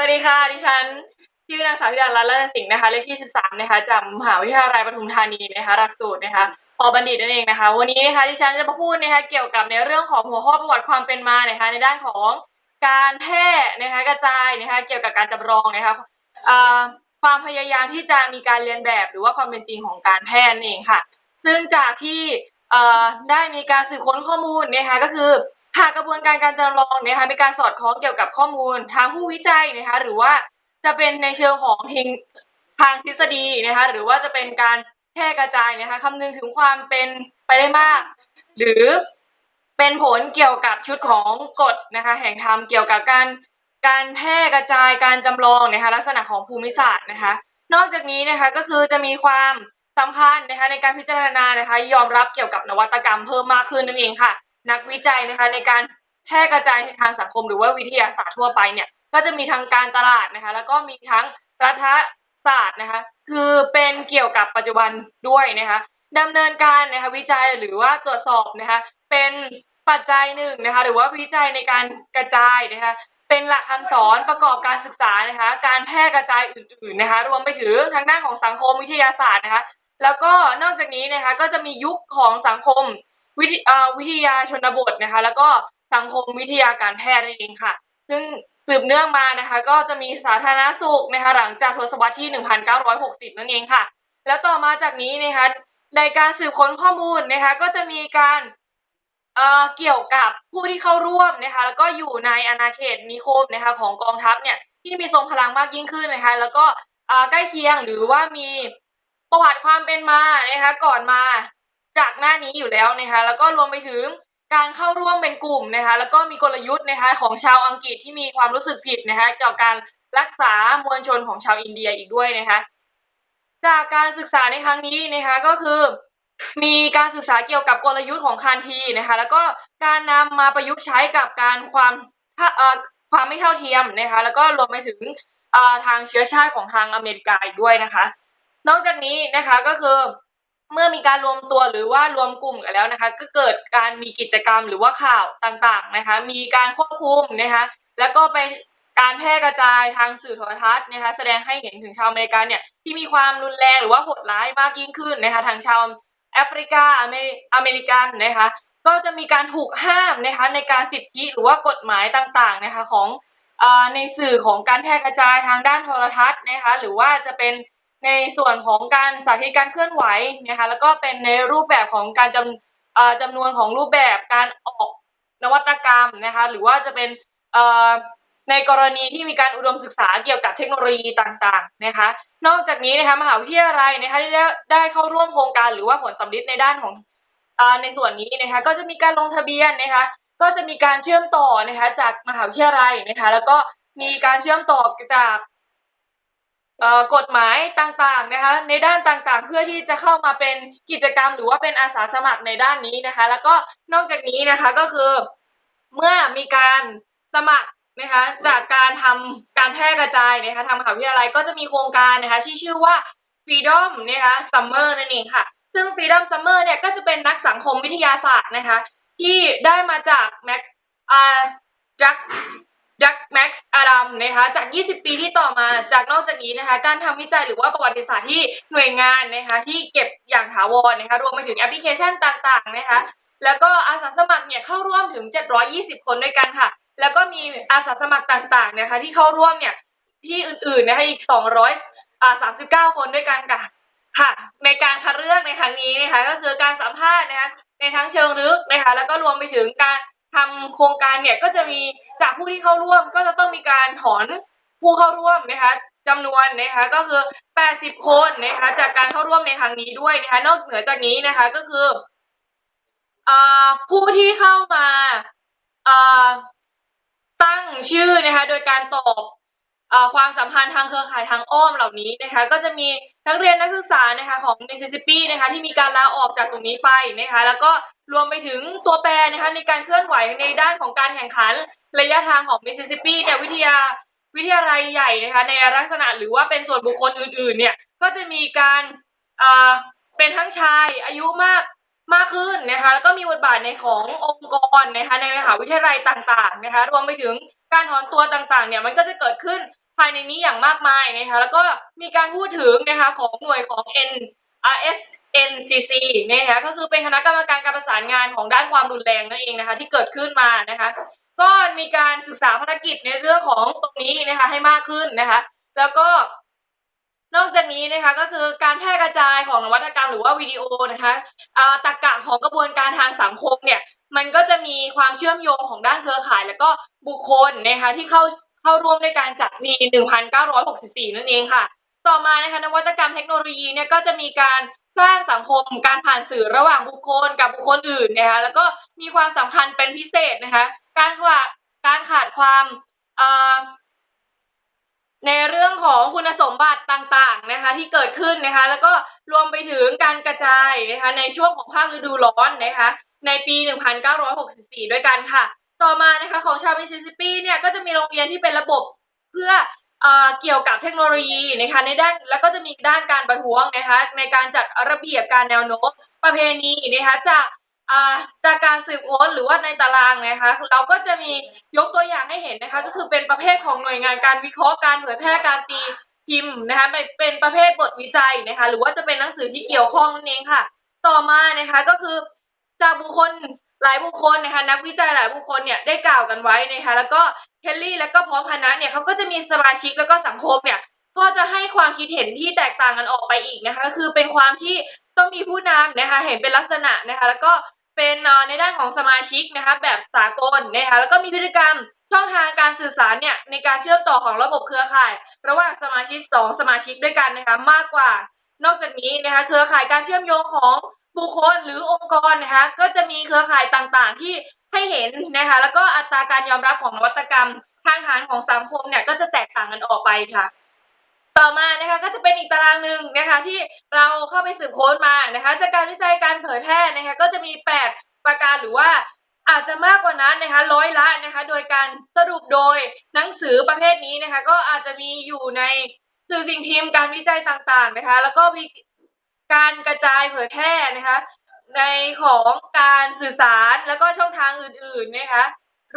สวัสดีค่ะ ดิฉันชื่อนางสาวธิดารัตน์รัตนสิงห์นะคะเลขที่ 13 นะคะจากมหาวิทยาลัยปทุมธานีนะคะหลักสูตรนะคะปบัณฑิตนั่นเองนะคะ วันนี้นะคะดิฉันจะมาพูดนะคะเกี่ยวกับในเรื่องของหัวข้อประวัติความเป็นมานะคะในด้านของการแพร่นะคะกระจายนะคะเกี่ยวกับการจำลองนะคะความพยายามที่จะมีการเรียนแบบหรือว่าความเป็นจริงของการแพร่นั่นเองค่ะ ซึ่งจากที่ได้มีการสืบค้นข้อมูลนะคะก็คือ หากกระบวนการการจำลองนะคะมีการสอดคล้องเกี่ยวกับข้อมูลทางผู้วิจัยนะคะหรือว่าจะเป็นในเชิงของทิงทางทฤษฎีนะคะหรือว่าจะเป็นการแพร่กระจายนะคะคำนึงถึงความเป็นไปได้มาก หรือเป็นผลเกี่ยวกับชุดของกฎนะคะแห่งธรรมเกี่ยวกับการการแพร่กระจายการจำลองนะคะลักษณะของภูมิศาสตร์นะคะ นอกจากนี้นะคะก็คือจะมีความสำคัญนะคะในการพิจารณานะคะยอมรับเกี่ยวกับนวัตกรรมเพิ่มมากขึ้นนั่นเองค่ะ นักวิจัยนะคะในการแพร่กระจายในทางสังคมหรือว่าวิทยาศาสตร์ทั่วไปเนี่ยก็จะมีทั้งการตลาดนะคะแล้วก็มีทั้งรัฐศาสตร์นะคะคือเป็นเกี่ยวกับปัจจุบันด้วยนะคะดำเนินการนะคะวิจัยหรือว่าตรวจสอบนะคะเป็นปัจจัยหนึ่งนะคะหรือว่าวิจัยในการกระจายนะคะเป็นหลักคำสอนประกอบการศึกษานะคะการแพร่กระจายอื่นๆนะคะรวมไปถึงทางด้านของสังคมวิทยาศาสตร์นะคะแล้วก็นอกจากนี้นะคะก็จะมียุคของสังคม วิทยเอ่อวิทยาชนบทนะคะ แล้วก็สังคมวิทยาการแพทย์นั่นเองค่ะ ซึ่งสืบเนื่องมานะคะ ก็จะมีสาธารณสุขนะคะหลังจากทศวรรษที่ 1960 นั่นเองค่ะ แล้วต่อมาจากนี้นะคะในการสืบค้นข้อมูลนะคะ ก็จะมีการเอ่อเกี่ยวกับผู้ที่เข้าร่วมนะคะ แล้วก็อยู่ในอาณาเขตนิคมนะคะ ของกองทัพเนี่ยที่มีทรงพลังมากยิ่งขึ้นนะคะ แล้วก็ใกล้เคียงหรือว่ามีประวัติความเป็นมานะคะ ก่อนมา จากหน้านี้อยู่แล้วนะคะแล้วก็รวมไปถึงการเข้าร่วมเป็นกลุ่มนะคะแล้วก็มีกลยุทธ์นะคะของชาวอังกฤษที่มีความรู้สึกผิดนะคะเกี่ยวกับการรักษามวลชนของชาวอินเดียอีกด้วยนะคะจากการศึกษาในครั้งนี้นะคะก็คือมีการศึกษาเกี่ยวกับกลยุทธ์ของคานทีนะคะแล้วก็การนำมาประยุกต์ใช้กับการความความไม่เท่าเทียมนะคะแล้วก็รวมไปถึงทางเชื้อชาติของทางอเมริกาอีกด้วยนะคะ นอกจากนี้นะคะก็คือ เมื่อมีการรวมตัวหรือว่ารวมกลุ่มกันแล้วนะคะ ก็เกิดการมีกิจกรรมหรือว่าข่าวต่างๆนะคะ มีการควบคุมนะคะ แล้วก็ไปการแพร่กระจายทางสื่อโทรทัศน์นะคะ แสดงให้เห็นถึงชาวอเมริกันเนี่ยที่มีความรุนแรงหรือว่าโหดร้ายมากยิ่งขึ้นนะคะทางชาวแอฟริกาอเมริอเมริกันนะคะ ก็จะมีการถูกห้ามนะคะในการสิทธิหรือว่ากฎหมายต่างๆนะคะของอในสื่อของการแพร่กระจายทางด้านโทรทัศน์นะคะ หรือว่าจะเป็น ในส่วนของการสาธิตการเคลื่อนไหวนะคะแล้วก็เป็นในรูปแบบของการจำจำนวนของรูปแบบการออกนวัตกรรมนะคะหรือว่าจะเป็นในกรณีที่มีการอุดมศึกษาเกี่ยวกับเทคโนโลยีต่างๆนะคะนอกจากนี้นะคะมหาวิทยาลัยนะคะได้ได้เข้าร่วมโครงการหรือว่าผลสำลิดในด้านของอในส่วนนี้นะคะก็จะมีการลงทะเบียนนะคะก็จะมีการเชื่อมต่อนะคะจากมหาวิทยาลัยนะคะแล้วก็มีการเชื่อมต่อจาก กฎหมายต่างๆนะคะในด้านต่างๆ เพื่อที่จะเข้ามาเป็นกิจกรรม หรือว่าเป็นอาสาสมัครในด้านนี้นะคะ แล้วก็นอกจากนี้นะคะก็คือเมื่อมีการสมัครนะคะจากการทำการแพร่กระจายนะคะทางมหาวิทยาลัยก็จะมีโครงการนะคะที่ชื่อว่า Freedom นะคะ Summer นั่นเองค่ะ ซึ่ง Freedom Summer เนี่ยก็จะเป็นนักสังคมวิทยาศาสตร์นะคะที่ได้มาจากแม็กอ่าจาก ดักแม็กซ์อารัมนะคะจาก 20 ปีที่ต่อมาจากนอกจากนี้นะคะการทำวิจัยหรือว่าประวัติศาสตร์ที่หน่วยงานนะคะที่เก็บอย่างถาวรนะคะรวมไปถึงแอปพลิเคชันต่างๆนะคะแล้วก็อาสาสมัครเนี่ยเข้าร่วมถึง 720 คนด้วยกันค่ะ แล้วก็มีอาสาสมัครต่างๆนะคะที่เข้าร่วมเนี่ยที่อื่นๆนะคะอีก 239 คนด้วยกันค่ะค่ะในการคัดเลือกในครั้งนี้นะคะก็คือการสัมภาษณ์นะคะในทั้งเชิงลึกนะคะแล้วก็รวมไปถึงการทำโครงการเนี่ยก็จะมี จากผู้ที่เข้าร่วมก็จะต้องมีการถอนผู้เข้าร่วมนะคะจำนวนนะคะก็คือ 80 คนนะคะจากการเข้าร่วมในครั้งนี้ด้วยนะคะนอกเหนือจากนี้นะคะก็คืออผู้ที่เข้ามาตั้งชื่อนะคะโดยการตอบอความสัมพันธ์ทางเครือข่ายทางอ้อมเหล่านี้นะคะก็จะมีนักเรียนนักศึกษานะคะของมิสซิสซิปปีนะคะที่มีการลาออกจากตรงนี้ไปนะคะแล้วก็รวมไปถึงตัวแปรนะคะในการ ในด้านของการแข่งขันระยะทางของมิสซิสซิปปีเนี่ยวิทยาวิทยาลัยใหญ่นะคะในลักษณะหรือว่าเป็นส่วนบุคคลอื่นๆเนี่ยก็จะมีการเอ่อเป็นทั้งชายอายุมากมากขึ้นนะคะแล้วก็มีบทบาทในขององค์กรนะคะในมหาวิทยาลัยต่างๆนะคะรวมไปถึงการถอนตัวต่างๆเนี่ยมันก็จะเกิดขึ้นภายในนี้อย่างมากมายนะคะแล้วก็มีการพูดถึงนะคะของหน่วยของ N RS NCC นะคะก็คือเป็นคณะกรรมการการประสานงานของด้านความรุนแรงนั่นเองนะคะที่เกิดขึ้นมานะคะก็มีการศึกษาภารกิจในเรื่องของตรงนี้นะคะให้มากขึ้นนะคะแล้วก็นอกจากนี้นะคะก็คือการแพร่กระจายของนวัตกรรมหรือว่าวิดีโอนะคะอาตรรกะของกระบวนการทางสังคมเนี่ยมันก็จะมีความเชื่อมโยงของด้านเครือข่าย แล้วก็บุคคลนะคะที่เข้าเข้าร่วมในการจัดมี 1,964 นั่นเองค่ะ ต่อมานะคะนวัตกรรมเทคโนโลยีเนี่ยก็จะมีการ สร้างสังคมการผ่านสื่อระหว่างบุคคลกับบุคคลอื่นนะคะแล้วก็มีความสำคัญเป็นพิเศษนะคะการขาดการขาดความในเรื่องของคุณสมบัติต่างๆนะคะที่เกิดขึ้นนะคะแล้วก็รวมไปถึงการกระจายนะคะในช่วงของภาคฤดูร้อนนะคะในปี 1964 ด้วยกันค่ะ ต่อมานะคะของชาวมิสซิสซิปปีเนี่ยก็จะมีโรงเรียนที่เป็นระบบเพื่อ เกี่ยวกับเทคโนโลยีนะคะในด้านแล้วก็จะมีด้านการประท้วงนะคะในการจัดระเบียบการแนวโน้มประเพณีนะคะจากจากการสืบค้นหรือว่าในตารางนะคะเราก็จะมียกตัวอย่างให้เห็นนะคะก็คือเป็นประเภทของหน่วยงานการวิเคราะห์การเผยแพร่การตีพิมพ์นะคะเป็นเป็นประเภทบทวิจัยนะคะหรือว่าจะเป็นหนังสือที่เกี่ยวข้องนั่นเองค่ะ ต่อมานะคะก็คือจากบุคคล หลายบุคคลนะคะนักวิจัยหลายบุคคลเนี่ยได้กล่าวกันไว้นะคะแล้วก็เคลลี่แล้วก็พร้อมคณะเนี่ยเขาก็จะมีสมาชิกแล้วก็สังคมเนี่ยก็จะให้ความคิดเห็นที่แตกต่างกันออกไปอีกนะคะคือเป็นความที่ต้องมีผู้นำนะคะเห็นเป็นลักษณะนะคะแล้วก็เป็นในด้านของสมาชิกนะคะแบบสากลนะคะแล้วก็มีพฤติกรรมช่องทางการสื่อสารเนี่ยในการเชื่อมต่อของระบบเครือข่าย ระหว่างสมาชิกสองสมาชิกด้วยกันนะคะมากกว่านอกจากนี้นะคะเครือข่ายการเชื่อมโยงของ บุคคลหรือองค์กรนะคะ ก็จะมีเครือข่ายต่างๆ ที่ให้เห็นนะคะ แล้วก็อัตราการยอมรับของนวัตกรรมทางฐานของสังคมเนี่ยก็จะแตกต่างกันออกไปค่ะ ต่อมานะคะก็จะเป็นอีกตารางหนึ่งนะคะที่เราเข้าไปสืบค้นมานะคะ จากการวิจัยการเผยแพร่นะคะก็จะมี 8 ประการหรือว่าอาจจะมากกว่านั้นนะคะร้อยละนะคะ โดยการสรุปโดยหนังสือประเภทนี้นะคะ ก็อาจจะมีอยู่ในสื่อสิ่งพิมพ์การวิจัยต่างๆนะคะ แล้วก็มี การกระจายเผยแพร่นะคะ ในของการสื่อสารแล้วก็ช่องทางอื่นๆนะคะ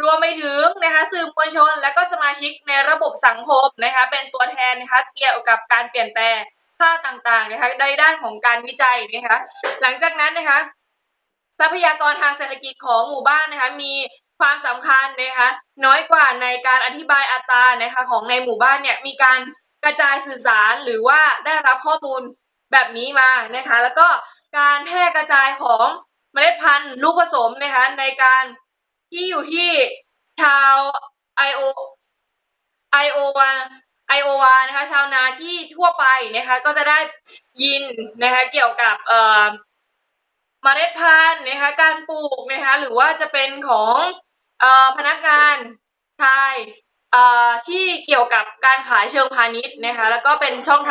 รวมไปถึงนะคะสื่อมวลชน และก็สมาชิกในระบบสังคมนะคะ เป็นตัวแทนนะคะเกี่ยวกับการเปลี่ยนแปลงค่าต่างๆนะคะในด้านของการวิจัยนะคะ หลังจากนั้นนะคะ ทรัพยากรทางเศรษฐกิจของหมู่บ้านนะคะมีความสำคัญนะคะน้อยกว่าในการอธิบายอัตรานะคะของในหมู่บ้านเนี่ยมีการกระจายสื่อสารหรือว่าได้รับข้อมูล แบบนี้มานะคะ แล้วก็การแพร่กระจายของเมล็ดพันธุ์ลูกผสมนะคะในการที่อยู่ที่ชาวไอโอไอโอวาไอโอวานะคะชาวนาที่ทั่วไปนะคะก็จะได้ยินนะคะเกี่ยวกับเอ่อเมล็ดพันธุ์นะคะการปลูกนะคะหรือว่าจะเป็นของเอ่อพนักงานชายเอ่อที่เกี่ยวกับการขายเชิงพาณิชย์นะคะแล้วก็เป็นช่องทาง